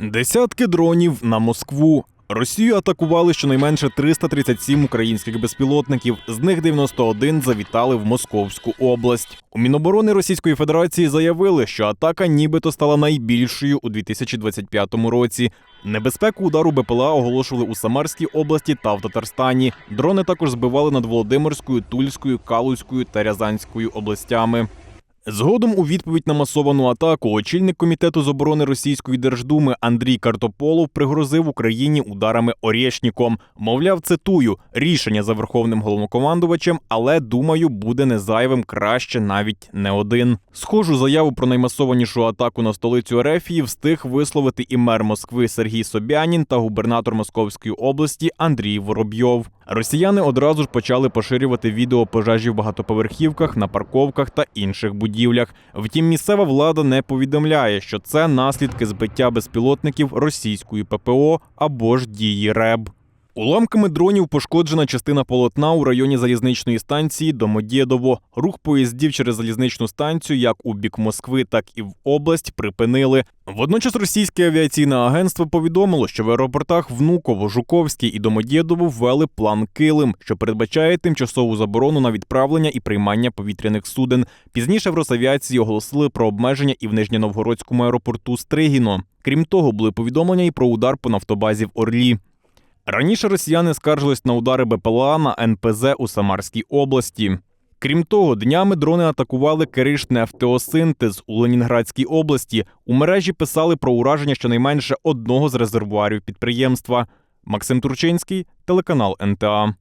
Десятки дронів на Москву. Росію атакували щонайменше 337 українських безпілотників. З них 91 завітали в Московську область. У Міноборони Російської Федерації заявили, що атака нібито стала найбільшою у 2025 році. Небезпеку удару БПЛА оголошували у Самарській області та в Татарстані. Дрони також збивали над Володимирською, Тульською, Калузькою та Рязанською областями. Згодом у відповідь на масовану атаку очільник комітету з оборони Російської Держдуми Андрій Картополов пригрозив Україні ударами Орєшніком. Мовляв, цитую рішення за верховним головнокомандувачем, але думаю, буде не зайвим краще навіть не один. Схожу заяву про наймасованішу атаку на столицю Ерефії встиг висловити і мер Москви Сергій Собянін та губернатор Московської області Андрій Воробйов. Росіяни одразу ж почали поширювати відео пожежі в багатоповерхівках, на парковках та інших будівлях. Втім, місцева влада не повідомляє, що це наслідки збиття безпілотників російської ППО або ж дії РЕБ. Уламками дронів пошкоджена частина полотна у районі залізничної станції Домодєдово. Рух поїздів через залізничну станцію, як у бік Москви, так і в область, припинили. Водночас російське авіаційне агентство повідомило, що в аеропортах Внуково, Жуковський і Домодєдово ввели план Килим, що передбачає тимчасову заборону на відправлення і приймання повітряних суден. Пізніше в Росавіації оголосили про обмеження і в Нижньоновгородському аеропорту Стригіно. Крім того, були повідомлення і про удар по нафтобазі в Орлі. Раніше росіяни скаржились на удари БПЛА на НПЗ у Самарській області. Крім того, днями дрони атакували Киришнефтеосинтез у Ленінградській області. У мережі писали про ураження щонайменше одного з резервуарів підприємства. Максим Турчинський, телеканал НТА.